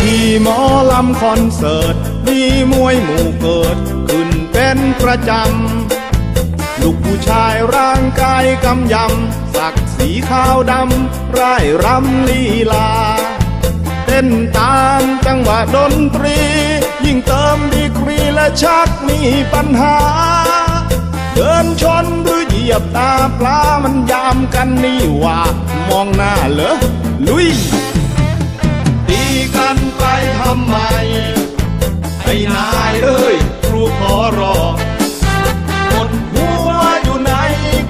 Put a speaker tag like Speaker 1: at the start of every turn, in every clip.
Speaker 1: ทีหมอลำคอนเสิร์ตมีมวยหมู่เกิด ขึ้นเป็นประจำ ลูกผู้ชายร่างกายกำยำ สักสีขาวดำร่ายรำลีลา เต้นตามจังหวะดนตรี ยิ่งเติมดีกรีและชักมีปัญหา เดินชนหรือเหยียบตาปลามันยามกันนี่ว่า มองหน้าเหรอลุยำไมไอ้นายเอ้ยครูขอร้องหมดหัวอยู่ใน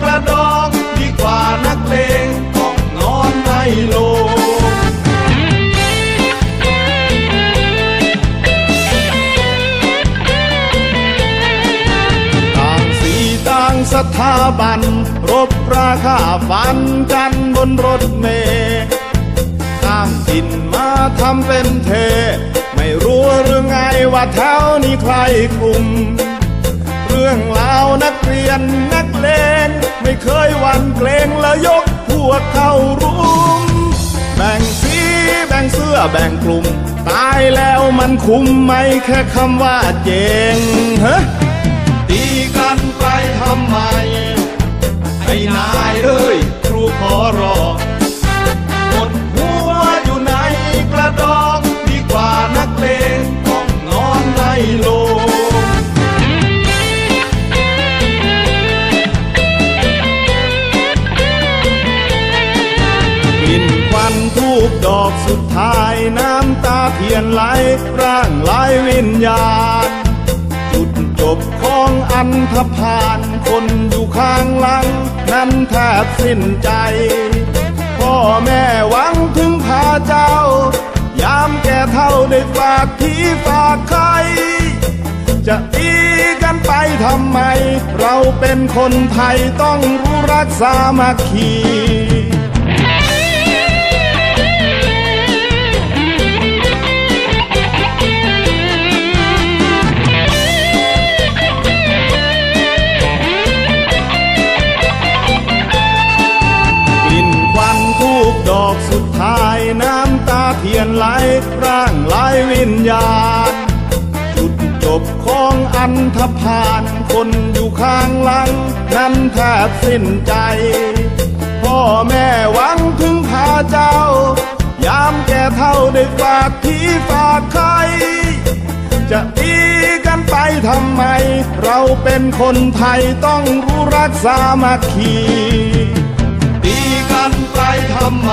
Speaker 1: กระดองดีกว่านักเลงต้องนอนในโลงต่างสีต่างสถาบัน รบราคาฟันกันบนรถเมล์ ทำเป็นเท ไม่รู้หรือไงว่าแถวนี้ใครคุม เรื่องราวนักเรียนนักเลงไม่เคยหวันเกรงและยกพวกเข้ารุม แบ่งสีแบ่งเสื้อแบ่งกลุ่ม ตายแล้วมันคุ้มไหมแค่คำว่าเจงฮ ดอกสุดท้ายน้ำตาเทียนไหลร่างลายวิญญาณ จุดจบของอันธพาลคนอยู่ข้างหลัง นั้นแทบสิ้นใจ พ่อแม่หวังถึงพาเจ้า ยามแก่เท่าได้ฝากพี่ฝากใคร จะตีกันไปทำไม เราเป็นคนไทยต้องรู้รักสามัคคีาเทียนไหลร่างลายวิญญาณจุดจบของอันธพาลคนอยู่ข้างหลัง นั้นแทบสิ้นใจ พ่อแม่หวังถึงพาเจ้า ยามแก่เท่าได้ฝากพี่ฝากใคร จะตีกันไปทำไม เราเป็นคนไทยต้องรู้รักสามัคคีตีกันไปทำไม